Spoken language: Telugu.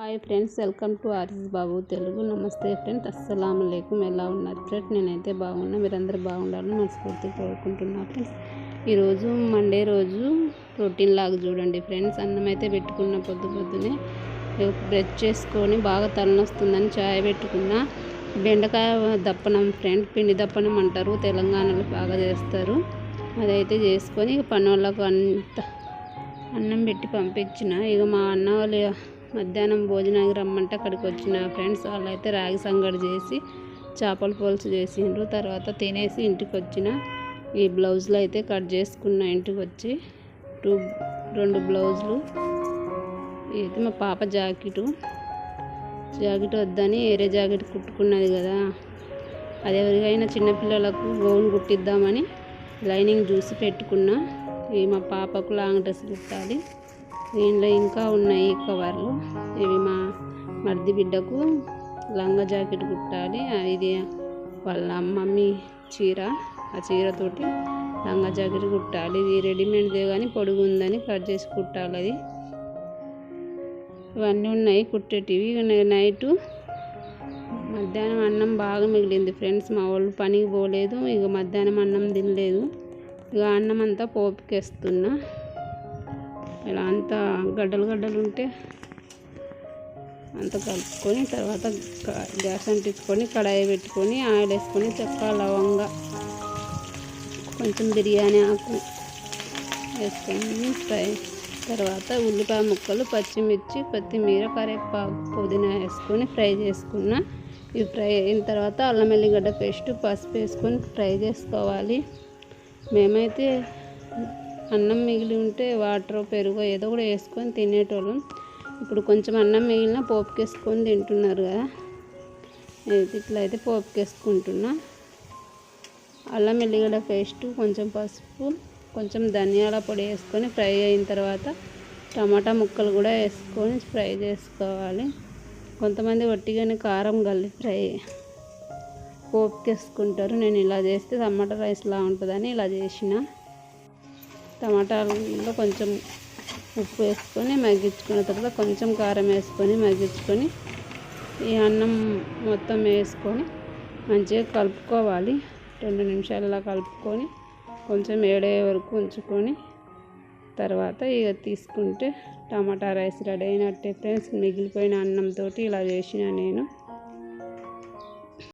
Hi friends welcome to RS Babu Telugu. నమస్తే ఫ్రెండ్స్ అస్సలం లేకుం ఎలా ఉన్నారు? ఫ్రెండ్స్ నేనైతే బాగున్నా. మీరందరూ బాగుండాలని మనస్ఫూర్తిగా కోరుకుంటున్నాను ఫ్రెండ్స్. ఈరోజు మండే రోజు రొటీన్ లాగా చూడండి ఫ్రెండ్స్. అన్నం అయితే పెట్టుకున్న పొద్దు పొద్దునే బ్రష్ చేసుకొని బాగా తలనొస్తుందని చాయ్ పెట్టుకున్న. బెండకాయ దప్పనం ఫ్రెండ్ పిండి దప్పనం అంటారు. తెలంగాణలో బాగా చేస్తారు. అదైతే చేసుకొని పని వాళ్ళకు అంత అన్నం పెట్టి పంపించిన. ఇక మా అన్న వాళ్ళు మధ్యాహ్నం భోజనానికి రమ్మంటే అక్కడికి వచ్చిన ఫ్రెండ్స్ వాళ్ళైతే రాగి సంగడి చేసి చేపల పులుసు చేసిండ్రు. తర్వాత తినేసి ఇంటికి వచ్చిన ఈ బ్లౌజులు అయితే కట్ చేసుకున్న ఇంటికి వచ్చి టూ రెండు బ్లౌజులు. ఇది మా పాప జాకెటు. జాకెట్ వద్దని వేరే జాకెట్ కుట్టుకున్నది కదా. అది ఎవరికైనా చిన్నపిల్లలకు గౌన్ కుట్టిద్దామని లైనింగ్ చూసి పెట్టుకున్నా. ఇవి మా పాపకు లాంగ్ డ్రెస్ కుట్టాలి. దీనిలో ఇంకా ఉన్నాయి కవర్లు. ఇవి మా మర్ది బిడ్డకు లంగా జాకెట్ కుట్టాలి. ఇది వాళ్ళ మమ్మీ చీర. ఆ చీరతోటి లంగా జాకెట్ కుట్టాలి. ఇది రెడీమేడ్దే కానీ పొడుగు ఉందని కట్ చేసి కుట్టాలి అది. ఇవన్నీ ఉన్నాయి కుట్టేటివి. నైటు మధ్యాహ్నం అన్నం బాగా మిగిలింది ఫ్రెండ్స్. మా వాళ్ళు పనికి పోలేదు. ఇక మధ్యాహ్నం అన్నం తినలేదు. ఇక అన్నం అంతా పోపుకేస్తున్నా. ఇలా అంతా గడ్డలు గడ్డలు ఉంటే అంత కలుపుకొని తర్వాత గ్యాస్ అంటించుకొని కడాయి పెట్టుకొని ఆయిల్ వేసుకొని చెక్క లవంగా కొంచెం బిర్యానీ ఆకు వేసుకొని ఫ్రై తర్వాత ఉల్లిపాయ ముక్కలు పచ్చిమిర్చి కొత్తిమీర కరివేపాకు పుదీనా వేసుకొని ఫ్రై చేసుకున్న ఇవి ఫ్రై అయిన తర్వాత అల్లం ఎల్లిగడ్డ పేస్ట్ పసుపు వేసుకొని ఫ్రై చేసుకోవాలి. మేమైతే అన్నం మిగిలి ఉంటే వాటర్ పెరుగు ఏదో కూడా వేసుకొని తినేటోళ్ళం. ఇప్పుడు కొంచెం అన్నం మిగిలిన పోపుకేసుకొని తింటున్నారు కదా. ఇట్లా అయితే పోపుకేసుకుంటున్నా. అల్లం ఎల్లిగడ్డ పేస్ట్ కొంచెం పసుపు కొంచెం ధనియాల పొడి వేసుకొని ఫ్రై అయిన తర్వాత టమాటా ముక్కలు కూడా వేసుకొని ఫ్రై చేసుకోవాలి. కొంతమంది వట్టిగానే కారం కలిపి ఫ్రై పోపుకేసుకుంటారు. నేను ఇలా చేస్తే టమాటా రైస్లా ఉంటుందని ఇలా చేసిన. టమాటాలో కొంచెం ఉప్పు వేసుకొని మగ్గించుకున్న తర్వాత కొంచెం కారం వేసుకొని మగ్గించుకొని ఈ అన్నం మొత్తం వేసుకొని మంచిగా కలుపుకోవాలి. రెండు నిమిషాలలో కలుపుకొని కొంచెం ఏడే వరకు ఉంచుకొని తర్వాత ఇక తీసుకుంటే టమాటా రైస్ రెడీ అయినట్టే. ఫ్రెండ్స్ మిగిలిపోయిన అన్నంతో ఇలా చేసిన నేను.